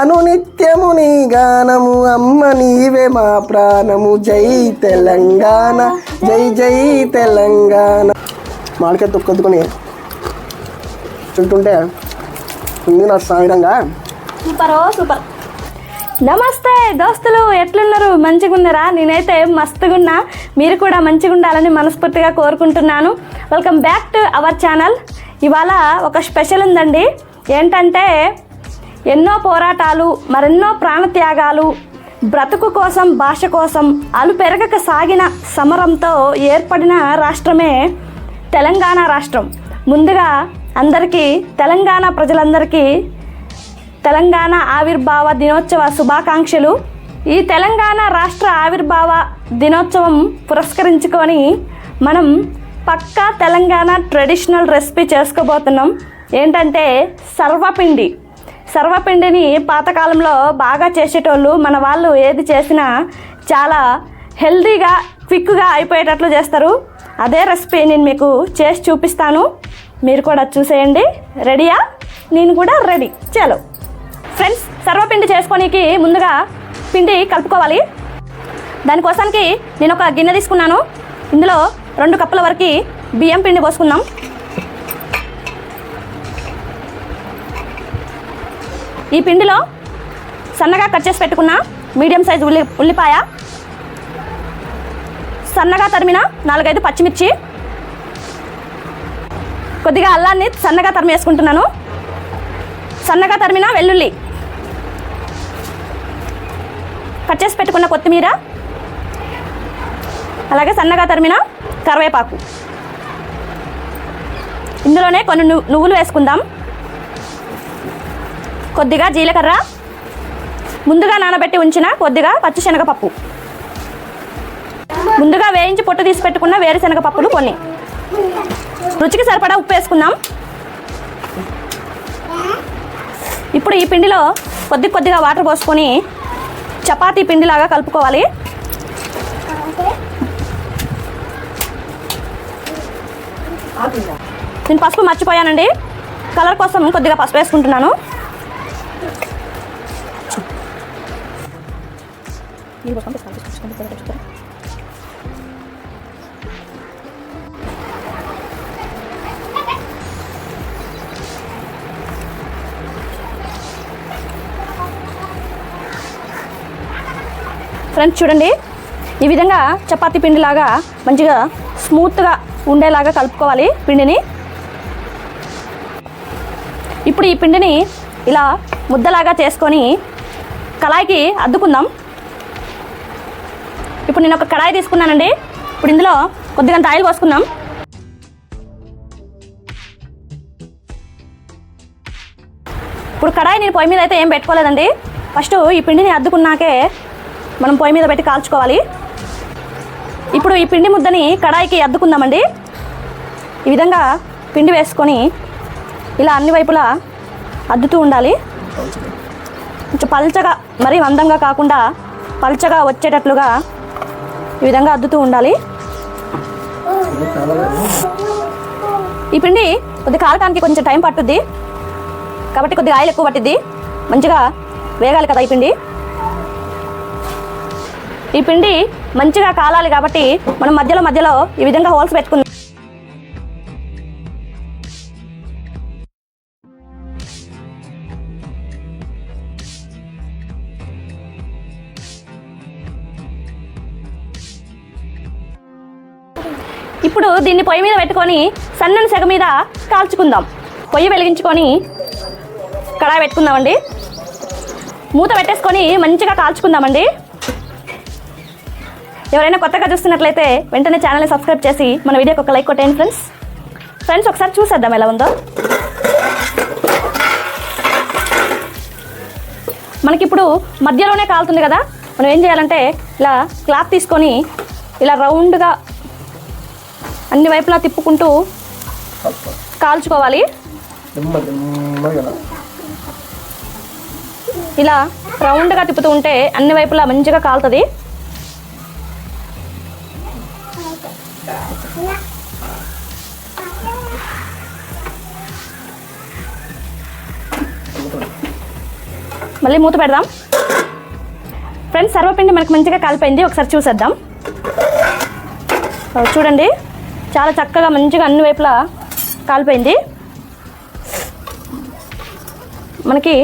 అనునిత్యము నీ గానము అమ్మ నీవే మా ప్రాణము. జై తెలంగాణ జై జై తెలంగాణ. మాడికాయ తొక్కొద్దుకొని చుంటుంటే ఉంది నా సాయిరంగా. సూపర్ ఓ సూపర్. నమస్తే దోస్తులు ఎట్లున్నారు? మంచిగా ఉన్నారా నేనైతే మస్తుగున్నా. మీరు కూడా మంచిగా ఉండాలని మనస్ఫూర్తిగా కోరుకుంటున్నాను. Welcome back to our channel ఇవాళ ఒక స్పెషల్ ఉందండి. ఏంటంటే ఎన్నో పోరాటాలు మరెన్నో ప్రాణత్యాగాలు బ్రతుకు కోసం భాష కోసం అలు పెరగక సాగిన సమరంతో ఏర్పడిన రాష్ట్రమే తెలంగాణ రాష్ట్రం. ముందుగా అందరికీ తెలంగాణ ప్రజలందరికీ తెలంగాణ ఆవిర్భావ దినోత్సవ శుభాకాంక్షలు. ఈ తెలంగాణ రాష్ట్ర ఆవిర్భావ దినోత్సవం పురస్కరించుకొని మనం పక్కా తెలంగాణ ట్రెడిషనల్ రెసిపీ చేసుకోబోతున్నాం. ఏంటంటే సర్వపిండి. సర్వపిండిని పాతకాలంలో బాగా చేసేటోళ్ళు మన వాళ్ళు ఏది చేసినా చాలా హెల్దీగా క్విక్గా అయిపోయేటట్లు చేస్తారు. అదే రెసిపీ నేను మీకు చేసి చూపిస్తాను. మీరు కూడా చూసేయండి. రెడీయా? నేను కూడా రెడీ. చాలు. ఫ్రెండ్స్ సర్వపిండి చేసుకోనికి ముందుగా పిండి కలుపుకోవాలి. దానికోసానికి నేను ఒక గిన్నె తీసుకున్నాను. ఇందులో రెండు కప్పుల వరకు బియ్యం పిండి పోసుకుందాం. ఈ పిండిలో సన్నగా కట్ చేసి పెట్టుకున్న మీడియం సైజు ఉల్లి ఉల్లిపాయ సన్నగా తరిమిన నాలుగైదు పచ్చిమిర్చి కొద్దిగా అల్లాన్ని సన్నగా తరిమేసుకుంటున్నాను. సన్నగా తరిమిన వెల్లుల్లి కట్ చేసి పెట్టుకున్న కొత్తిమీర అలాగే సన్నగా తరిమిన కరివేపాకు. ఇందులోనే కొన్ని నువ్వులు వేసుకుందాం. కొద్దిగా జీలకర్ర ముందుగా నానబెట్టి ఉంచిన కొద్దిగా పచ్చిశనగపప్పు ముందుగా వేయించి పొట్టు తీసి పెట్టుకున్న వేరుశనగ పప్పులు కొన్ని. రుచికి సరిపడా ఉప్పు వేసుకుందాం. ఇప్పుడు ఈ పిండిలో కొద్ది కొద్దిగా వాటర్ పోసుకొని చపాతీ పిండిలాగా కలుపుకోవాలి. నేను పసుపు మర్చిపోయానండి. కలర్ కోసం కొద్దిగా పసుపు వేసుకుంటున్నాను. ఫ్రెండ్స్ చూడండి ఈ విధంగా చపాతీ పిండిలాగా మంచిగా స్మూత్గా ఉండేలాగా కలుపుకోవాలి పిండిని. ఇప్పుడు ఈ పిండిని ఇలా ముద్దలాగా చేసుకొని కళాయికి అద్దుకుందాం. ఇప్పుడు నేను ఒక కడాయి తీసుకున్నానండి. ఇప్పుడు ఇందులో కొద్దిగా ఆయిల్ పోసుకుందాం. ఇప్పుడు కడాయి నేను పొయ్యి మీద అయితే ఏం పెట్టుకోలేదండి. ఫస్ట్ ఈ పిండిని అద్దుకున్నాకే మనం పొయ్యి మీద పెట్టి కాల్చుకోవాలి. ఇప్పుడు ఈ పిండి ముద్దని కడాయికి అద్దుకుందామండి. ఈ విధంగా పిండి వేసుకొని ఇలా అన్ని వైపులా అద్దుతూ ఉండాలి. కొంచెం పల్చగా మరీ మందంగా కాకుండా పల్చగా వచ్చేటట్లుగా ఈ విధంగా అద్దుతూ ఉండాలి. ఈ పిండి కొద్ది కాలటానికి కొంచెం టైం పట్టుద్ది. కాబట్టి కొద్దిగా ఆయిల్ ఎక్కువ పట్టిద్ది. మంచిగా వేగాలి కదా ఈ పిండి. ఈ పిండి మంచిగా కాలాలి కాబట్టి మనం మధ్యలో మధ్యలో ఈ విధంగా హోల్స్ పెట్టుకుందాం ఇప్పుడు దీన్ని పొయ్యి మీద పెట్టుకొని సన్నని సెగ మీద కాల్చుకుందాం. పొయ్యి వెలిగించుకొని కడాయి పెట్టుకుందామండి. మూత పెట్టేసుకొని మంచిగా కాల్చుకుందామండి. ఎవరైనా కొత్తగా చూస్తున్నట్లయితే వెంటనే ఛానల్ని సబ్స్క్రైబ్ చేసి మన వీడియోకి ఒక లైక్ కొట్టేయండి ఫ్రెండ్స్. ఫ్రెండ్స్ ఒకసారి చూసేద్దాం ఎలా ఉందో. మనకిప్పుడు మధ్యలోనే కాలుతుంది కదా. మనం ఏం చేయాలంటే ఇలా క్లాత్ తీసుకొని ఇలా రౌండ్గా అన్ని వైపులా తిప్పుకుంటూ కాల్చుకోవాలి. ఇలా. రౌండ్గా తిప్పుతూ ఉంటే అన్ని వైపులా మంచిగా కాలుతుంది. మళ్ళీ మూత పెడదాం. ఫ్రెండ్స్ సర్వపిండి మనకు మంచిగా కాలిపోయింది. ఒకసారి చూసేద్దాం. చూడండి. చాలా చక్కగా మంచిగా అన్ని వైపులా కాలిపోయింది. మనకి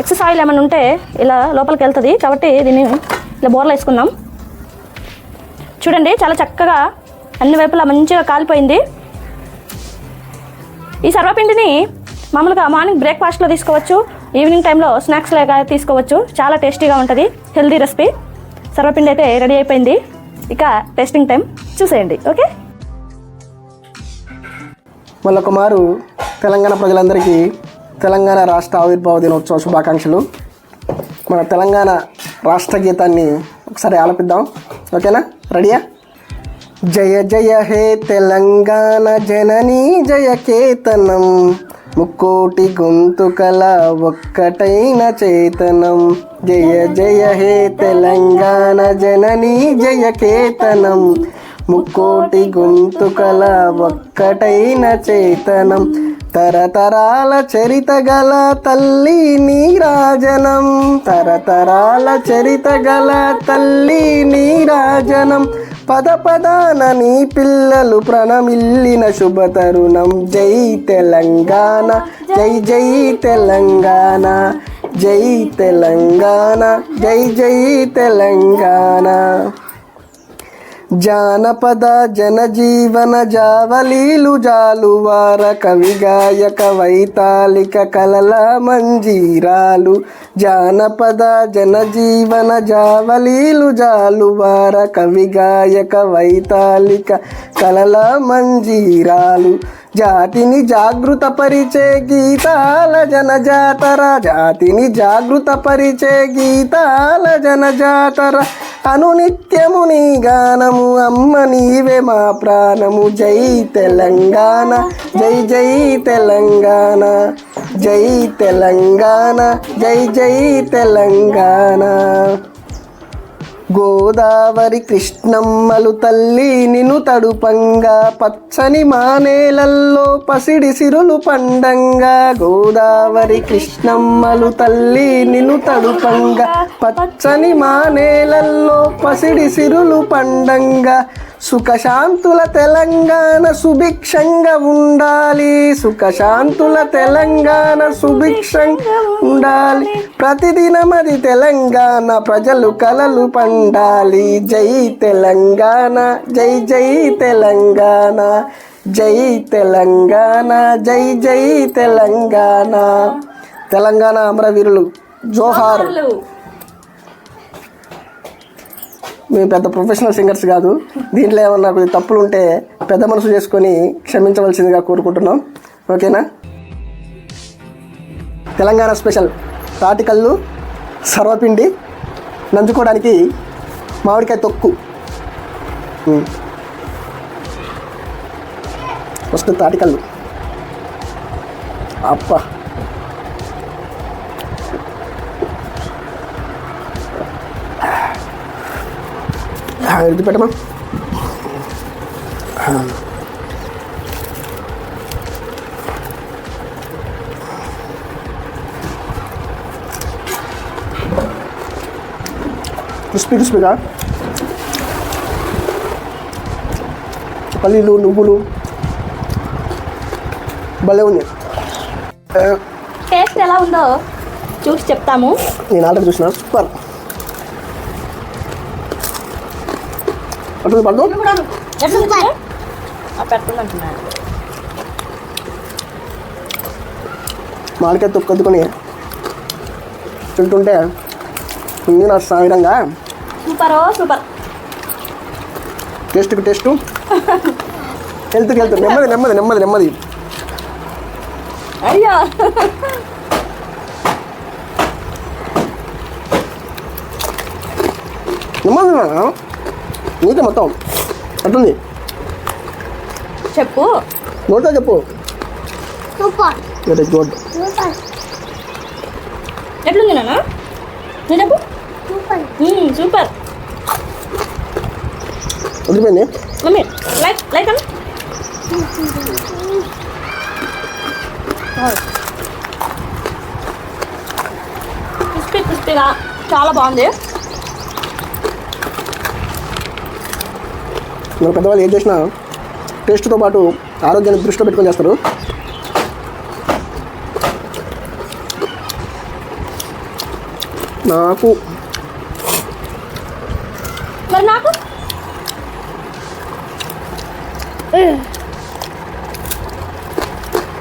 ఎక్సెస్ ఆయిల్ ఏమైనా ఉంటే ఇలా లోపలికి వెళ్తుంది. కాబట్టి దీన్ని ఇలా బోర్లో వేసుకుందాం. చూడండి చాలా చక్కగా అన్ని వైపులా మంచిగా కాలిపోయింది. ఈ సర్వపిండిని మామూలుగా మార్నింగ్ బ్రేక్ఫాస్ట్లో తీసుకోవచ్చు ఈవినింగ్ టైంలో స్నాక్స్ లాగా తీసుకోవచ్చు. చాలా టేస్టీగా ఉంటుంది. Healthy recipe. సర్వపిండి అయితే రెడీ అయిపోయింది. ఇక టేస్టింగ్ టైం చూసేయండి. ఓకే? మళ్ళొక మారు తెలంగాణ ప్రజలందరికీ తెలంగాణ రాష్ట్ర ఆవిర్భావ దినోత్సవ శుభాకాంక్షలు. మన తెలంగాణ రాష్ట్ర గీతాన్ని ఒకసారి ఆలపిద్దాం. ఓకేనా? రెడీయా? జయ జయ హే తెలంగాణ జననీ జయ కేతనం. ముక్కోటి గొంతుకల ఒక్కటైన చేతనం. జయ జయ హే తెలంగాణ జననీ జయ కేతనం. ముక్కోటి గొంతుకల ఒక్కటైన చేతనం. తరతరాల చరిత గల తల్లి నీరాజనం. తరతరాల చరిత గల తల్లి నీరాజనం. పద పదాన నీ పిల్లలు ప్రణమిల్లిన శుభ తరుణం జై తెలంగాణ జై జై తెలంగాణ జై తెలంగాణ జై జై తెలంగాణ. జానపద జనజీవన జావలీలు జాలువార కవిగాయక వైతాళిక కలల మంజీరాలు. జానపద జనజీవన జావలీలు జాలువార కవిగాయక వైతాళిక కలల మంజీరాలు. జాతిని జాగృత పరిచే గీతాల జనజాతర జాతిని జాగృత పరిచే గీతాల జనజాతర అనునిత్యము నీ గానము అమ్మ నీవే మా ప్రాణము. జై తెలంగాణ జై జై తెలంగాణ జై తెలంగాణ జై జై తెలంగాణ. గోదావరి కృష్ణమ్మలు తల్లి నిను తడుపంగా పచ్చని మానేలల్లో పసిడి సిరులు పండంగా. గోదావరి కృష్ణమ్మలు తల్లి నిను తడుపంగా పచ్చని మానేలల్లో పసిడి సిరులు పండంగా. సుఖశాంతుల తెలంగాణ సుభిక్షంగా ఉండాలి. సుఖశాంతుల తెలంగాణ సుభిక్షంగా ఉండాలి. ప్రతిదినం అది తెలంగాణ ప్రజలు కలలు పండాలి. జై తెలంగాణ జై జై తెలంగాణ జై తెలంగాణ జై జై తెలంగాణ. తెలంగాణ అమరవీరులు జోహార్. మేము పెద్ద ప్రొఫెషనల్ సింగర్స్ కాదు. దీంట్లో ఏమన్నా కొద్ది తప్పులు ఉంటే పెద్ద మనసు చేసుకొని క్షమించవలసిందిగా కోరుకుంటున్నాం. ఓకేనా? తెలంగాణ స్పెషల్ తాటికల్లు సర్వపిండి నంచుకోవడానికి మామిడికాయ తొక్కు. ఫస్ట్ తాటికల్లు అప్ప ఇది పెట్టమా క్రిస్పీ క్రిస్పీగా? పల్లీలు నువ్వులు. భలే ఉంది. టేస్ట్ ఎలా ఉందో చూసి చెప్తాము. నేను ఆల్రెడీ చూసిన. సూపర్. అటు పడదు పెడుతుందంటున్నాను మామిడికాయ తొక్కద్దుకొని తింటుంటే ఉంది నా సాయంగా సూపర్ సూపర్. టేస్ట్కి టేస్ట్. హెల్త్కి హెల్త్ నెమ్మది నెమ్మది నెమ్మది నెమ్మది. అయ్యో. నెమ్మది నీకే మొత్తం. అట్టుంది చెప్పు. నోటో చెప్పు. Good super. ఎట్లుంది నాన్న? నువ్వు చెప్పు. సూపర్. వదిలిపోయింది మమ్మీ లైక్ లైక్ అన్న. క్రిస్పీగా చాలా బాగుంది. మన పెద్దవాళ్ళు ఏం చేసినా టేస్ట్తో పాటు ఆరోగ్యాన్ని దృష్టిలో పెట్టుకొని చేస్తారు. నాకు నాకు?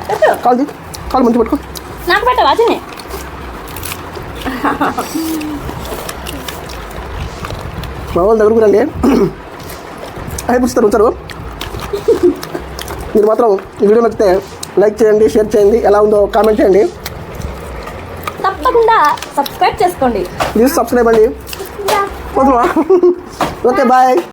పెట్టు. కాదు కాలు మంచి పట్టుకో. నాకు పెట్టవా తిని? మా వాళ్ళ దగ్గరకు రండి అయిపోతారు ఉంచారు మీరు మాత్రం ఈ వీడియో నచ్చితే లైక్ చేయండి షేర్ చేయండి ఎలా ఉందో కామెంట్ చేయండి. తప్పకుండా సబ్స్క్రైబ్ చేసుకోండి. ప్లీజ్ సబ్స్క్రైబ్ అండి. Okay bye